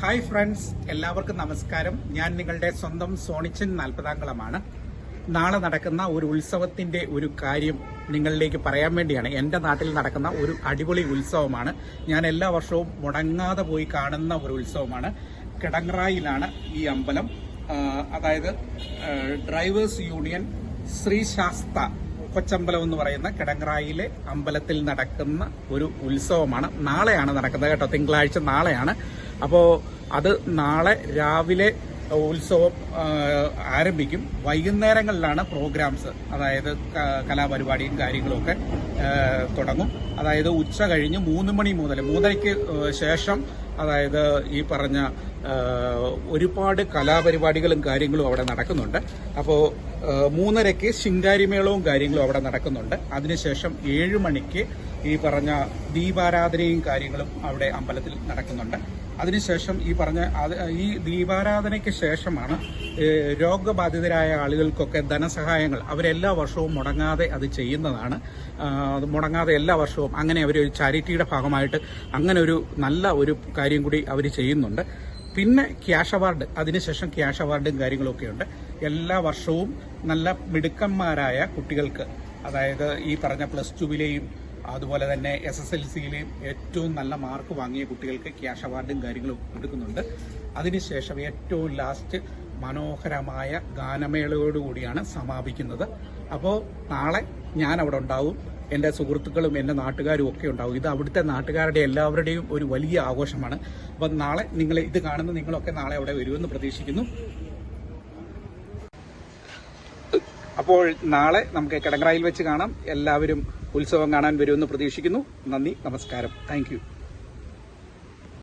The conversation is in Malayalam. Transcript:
ഫ്രണ്ട്സ് എല്ലാവർക്കും നമസ്കാരം. ഞാൻ നിങ്ങളുടെ സ്വന്തം സോണിച്ചൻ നാൽപ്പതാംകുളമാണ് നാളെ നടക്കുന്ന ഒരു ഉത്സവത്തിന്റെ ഒരു കാര്യം നിങ്ങളിലേക്ക് പറയാൻ വേണ്ടിയാണ്. എന്റെ നാട്ടിൽ നടക്കുന്ന ഒരു അടിപൊളി ഉത്സവമാണ്. ഞാൻ എല്ലാ വർഷവും മുടങ്ങാതെ പോയി കാണുന്ന ഒരു ഉത്സവമാണ്. കിടങ്ങറായിലാണ് ഈ അമ്പലം. അതായത് ഡ്രൈവേഴ്സ് യൂണിയൻ ശ്രീ ശ്രീശാസ്ത കൊച്ചമ്പലം എന്ന് പറയുന്ന കിടങ്ങറായിലെ അമ്പലത്തിൽ നടക്കുന്ന ഒരു ഉത്സവമാണ്. നാളെയാണ് നടക്കുന്നത് കേട്ടോ. തിങ്കളാഴ്ച നാളെയാണ്. അപ്പോൾ അത് നാളെ രാവിലെ ഉത്സവം ആരംഭിക്കും. വൈകുന്നേരങ്ങളിലാണ് പ്രോഗ്രാംസ്. അതായത് കലാപരിപാടിയും കാര്യങ്ങളുമൊക്കെ തുടങ്ങും. അതായത് ഉച്ച കഴിഞ്ഞ് മൂന്ന് മണി മുതൽ മൂന്നരയ്ക്ക് ശേഷം അതായത് ഈ പറഞ്ഞ ഒരുപാട് കലാപരിപാടികളും കാര്യങ്ങളും അവിടെ നടക്കുന്നുണ്ട്. അപ്പോൾ മൂന്നരയ്ക്ക് ശിങ്കാരിമേളവും കാര്യങ്ങളും അവിടെ നടക്കുന്നുണ്ട്. അതിനുശേഷം ഏഴ് മണിക്ക് ഈ പറഞ്ഞ ദീപാരാധനയും കാര്യങ്ങളും അവിടെ അമ്പലത്തിൽ നടക്കുന്നുണ്ട്. അതിനുശേഷം ഈ പറഞ്ഞ ഈ ദീപാരാധനയ്ക്ക് ശേഷമാണ് രോഗബാധിതരായ ആളുകൾക്കൊക്കെ ധനസഹായങ്ങൾ. അവരെല്ലാ വർഷവും മുടങ്ങാതെ അത് ചെയ്യുന്നതാണ്. മുടങ്ങാതെ എല്ലാ വർഷവും അങ്ങനെ അവർ ഒരു ചാരിറ്റിയുടെ ഭാഗമായിട്ട് അങ്ങനെ ഒരു നല്ല ഒരു കാര്യം കൂടി അവർ ചെയ്യുന്നുണ്ട്. പിന്നെ ക്യാഷ് അവാർഡ് അതിനുശേഷം ക്യാഷ് അവാർഡും കാര്യങ്ങളൊക്കെ ഉണ്ട് എല്ലാ വർഷവും നല്ല മിടുക്കന്മാരായ കുട്ടികൾക്ക് അതായത് ഈ പറഞ്ഞ പ്ലസ് ടുവിലെയും അതുപോലെ തന്നെ എസ് എസ് എൽ സിയിലെയും ഏറ്റവും നല്ല മാർക്ക് വാങ്ങിയ കുട്ടികൾക്ക് ക്യാഷ് അവാർഡും കാര്യങ്ങളും കൊടുക്കുന്നുണ്ട്. അതിനുശേഷം ഏറ്റവും ലാസ്റ്റ് മനോഹരമായ ഗാനമേളയോടുകൂടിയാണ് സമാപിക്കുന്നത്. അപ്പോൾ നാളെ ഞാൻ അവിടെ ഉണ്ടാവും. എന്റെ സുഹൃത്തുക്കളും എന്റെ നാട്ടുകാരും ഒക്കെ ഉണ്ടാവും. ഇത് അവിടുത്തെ നാട്ടുകാരുടെ എല്ലാവരുടെയും ഒരു വലിയ ആഘോഷമാണ്. അപ്പം നാളെ നിങ്ങൾ ഇത് കാണുന്ന നിങ്ങളൊക്കെ നാളെ അവിടെ വരുമെന്ന് പ്രതീക്ഷിക്കുന്നു. അപ്പോൾ നാളെ നമുക്ക് കിടങ്ങറയിൽ വെച്ച് കാണാം. എല്ലാവരും ഉത്സവം കാണാൻ വരുമെന്ന് പ്രതീക്ഷിക്കുന്നു. നന്ദി നമസ്കാരം. താങ്ക്